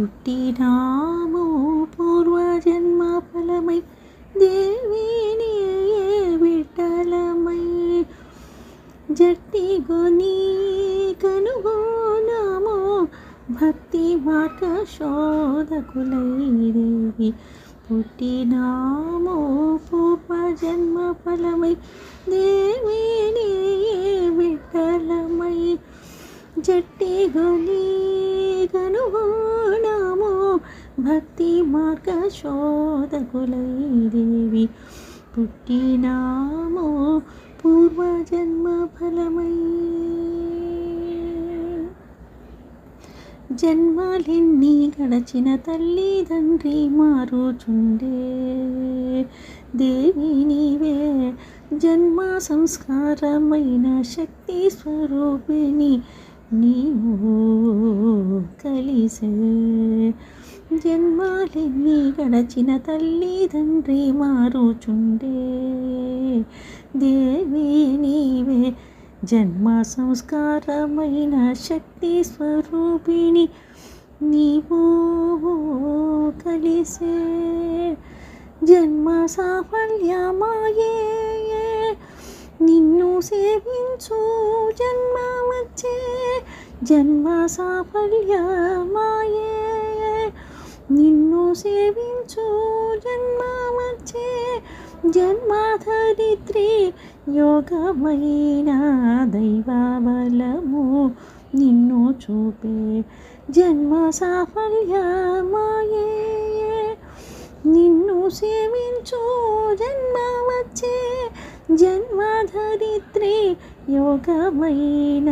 పుట్టినాము పూర్వజన్మ ఫలమై దేవిని విఠలమై. జట్టి గొని కనుగోనాము భక్తి మార్గ శోధకులై దేవి పుట్టినాము పూర్వజన్మ ఫలమై దేవిని విఠలమై. జట్టి గొని భక్తి మార్గ శోధకులై దేవి పుట్టినాము పూర్వజన్మ ఫలమై. జన్మాలెన్ని గడచిన తల్లి తండ్రి మారుచుండే. దేవి నీవే జన్మ సంస్కారమైన శక్తి స్వరూపిణి. నీవు కలిసే. జన్మాలెన్ని గడచిన తల్లి తండ్రి మారుచుండే. దేవి నీవే జన్మ సంస్కారమైన శక్తి స్వరూపిణి. నీవు కలిసే. జన్మ సాఫల్యమాయే. నిన్ను సేవించు జన్మ వచ్చే. జన్మ సాఫల్యమాయే నిన్ను సేవించు జన్మ వచ్చే జన్మాధరిత్రి యోగమైన దైవబలము నిన్ను చూపే. జన్మ సాఫల్యమాయే నిన్ను సేవించు జన్మ వచ్చే జన్మధరిత్రి యోగమైన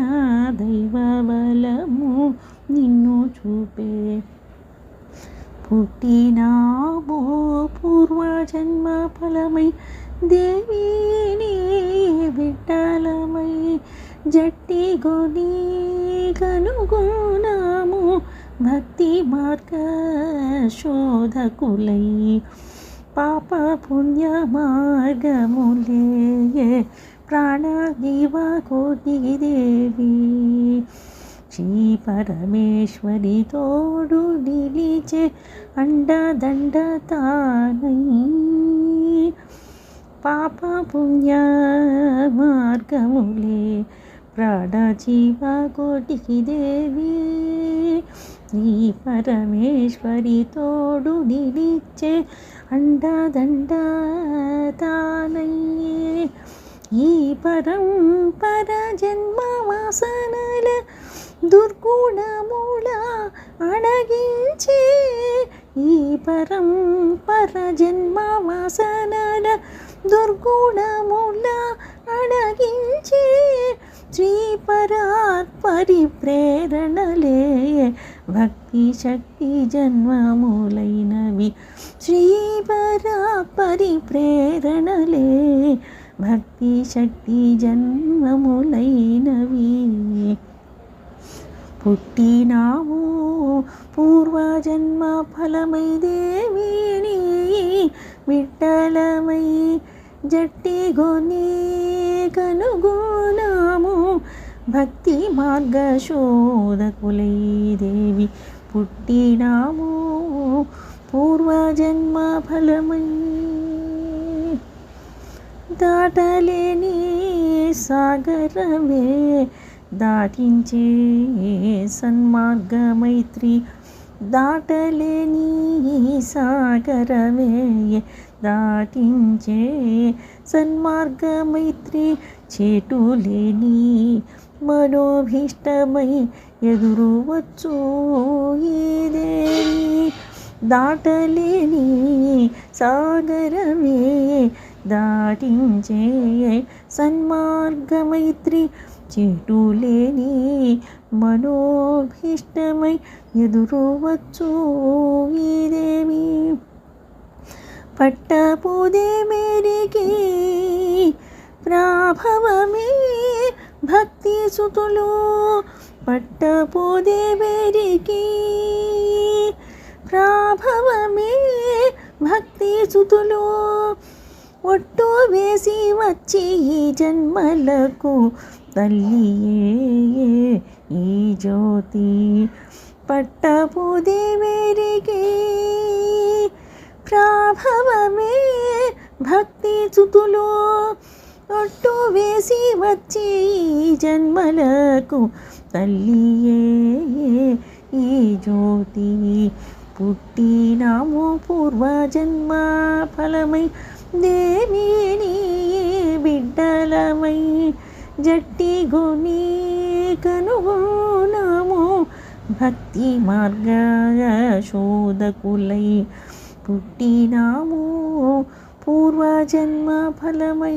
దైవబలము నిన్ను చూపే. పుట్టినాబో పూర్వజన్మ ఫలమై దేవిని విఠలమై జట్టి గొని కనుగొనాము భక్తి మార్గ శోధకులై పాప పుణ్య మార్గములే ప్రాణ జీవ కోటి దేవి శ్రీ పరమేశ్వరి తోడు నిలిచే అండదండ తానై పాప పుణ్య మార్గములే ప్రాణ జీవ కోటికి దేవి ఈ పరమేశ్వరి తోడు నిలిచే అండదండ తానయ్యే ఈ పరంపర జన్మ వాసనల దుర్గుణముల అణగించే ఈ పరంపర జన్మ వాసనల దుర్గుణముల అణగించే శ్రీ పరాత్పరి ప్రేరణలే భక్తి శక్తి జన్మములైనవి శ్రీ పరాత్పరి ప్రేరణలే భక్తి శక్తి జన్మములైనవి. పుట్టినావు పూర్వజన్మ ఫలమై దేవిని విఠలమై జట్టి కనుగోనాము. భక్తి మార్గ శోధకులై దేవి పుట్టినాము పూర్వజన్మ ఫలమై దాటలేని సాగరమే దాటించే సన్మార్గ మైత్రి దాటలేని సాగరమే దాటించే సన్మార్గమైత్రి. చేటులేని మనోభీష్టమై ఎదురు వచ్చు ఈ దాటలేని సాగరమే దాటించే సన్మార్గమైత్రి చెటులేని మనోభీష్టమై ఎదురువచ్చు ఈ దేవి పట్టపుదే మేరికి ప్రాభవమే భక్తి సుతులు. పట్టపోదే మేరికి ప్రాభవమే భక్తి సుతులు. ఒట్టు వేసి వచ్చి ఈ జన్మలకు తల్లియే ఈ జ్యోతి. పట్టపు దేవేరికి ప్రాభవమే భక్తి చుతులు ఒట్టు వేసి వచ్చి ఈ జన్మలకు తల్లియే ఈ జ్యోతి. పుట్టినాము పూర్వజన్మ ఫలమై దేవిని బిడ్డలమై జట్టి గుని కనుగొనము. భక్తి మార్గ శోధకులై పుట్టినాము. పూర్వజన్మ ఫలమై